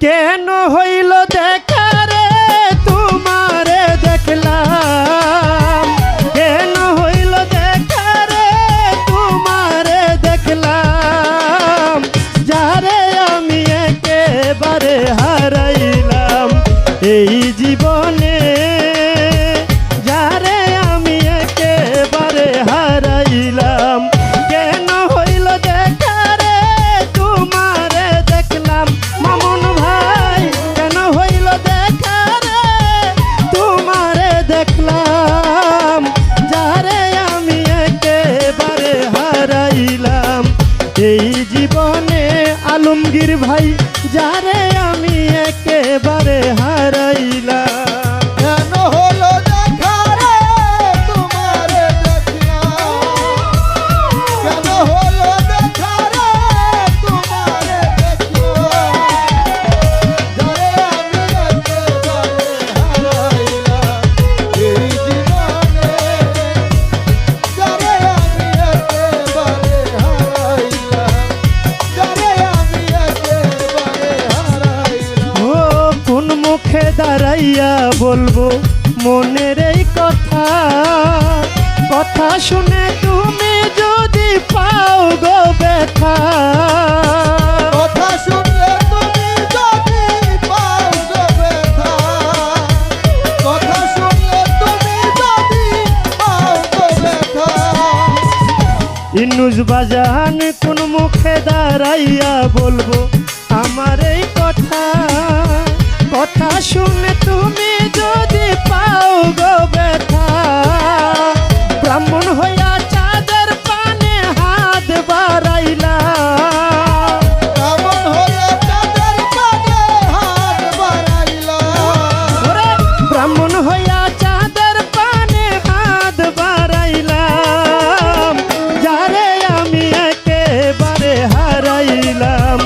কেন হইল দেখা একেবারে দাঁড়াইয়া বলব মনের এই কথা। কথা শুনে তুমি যদি পাও গো ব্যথা। কথা শুনলে তুমি যদি পাও গো ব্যথা। কথা শুনলে তুমি যদি পাও গো ব্যথা। ইনুজ বাজান কোন মুখে দাঁড়াইয়া বলব আমার এই কথা শুনে তুমি যদি পাও গো ব্যথা ব্রাহ্মণ হইয়া চাঁদের পানে হাত বাড়াইলা। ব্রাহ্মণ হইয়া চাঁদের পানে হাত বাড়াইলাম যারে আমি একেবারে হারাইলাম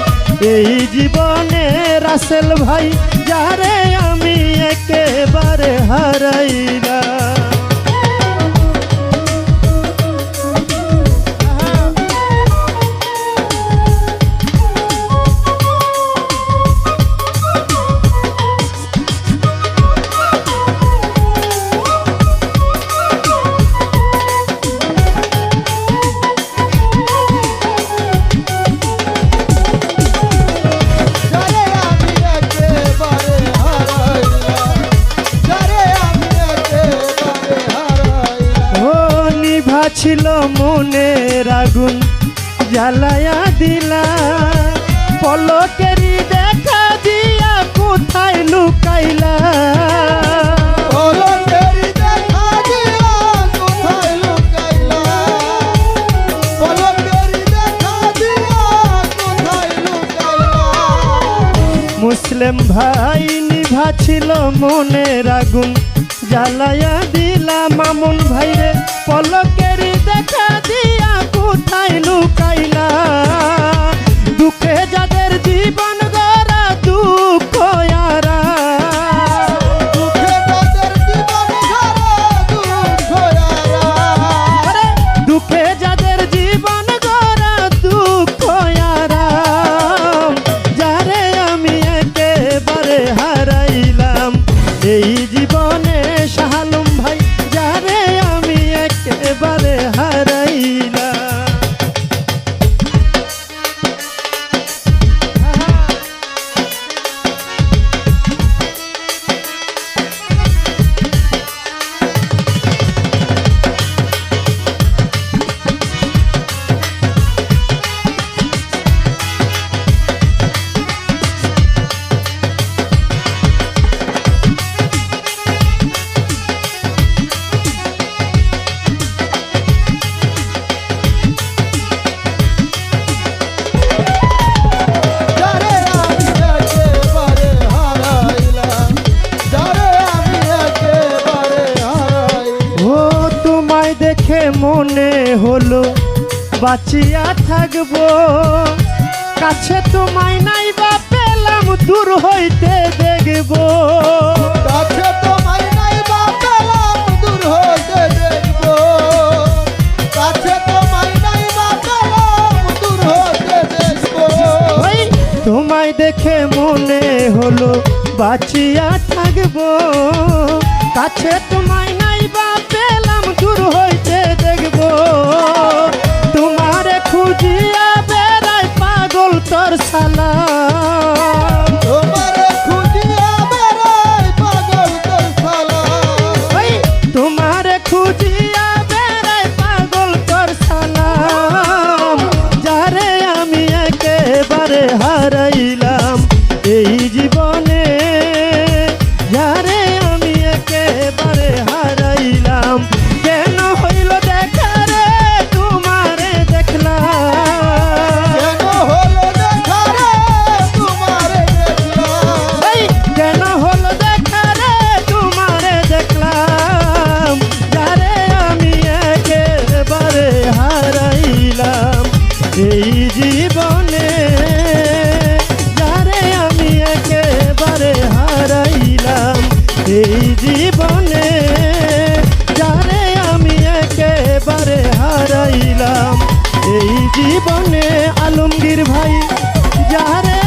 এই জীবনে রাসেল ভাই ছিল মনের আগুন জ্বালায়া দিলা। পলকেরি দেখা দিয়া কোথায় লুকাইলা? মুসলিম ভাই নিভা ছিল মনের আগুন জ্বালায়া দিলা। মামুন ভাইরে পলকেরি কোথায় দেখে মনে হলো বাঁচিয়া থাকব। কাছে তোমায় নাই বা পেলাম দূর হইতে দেখব। কাছে তোমায় নাই বা পেলাম দূর হতে দেখব। কাছে তোমায় নাই বা পেলাম দূর হতে দেখব। তোমায় দেখে মনে হলো বাঁচিয়া থাকব। কাছে তোমায় নাই বা পেলাম দূর হইতে দেখব। তোমারে জীবনে আলমগীর ভাই একেবারে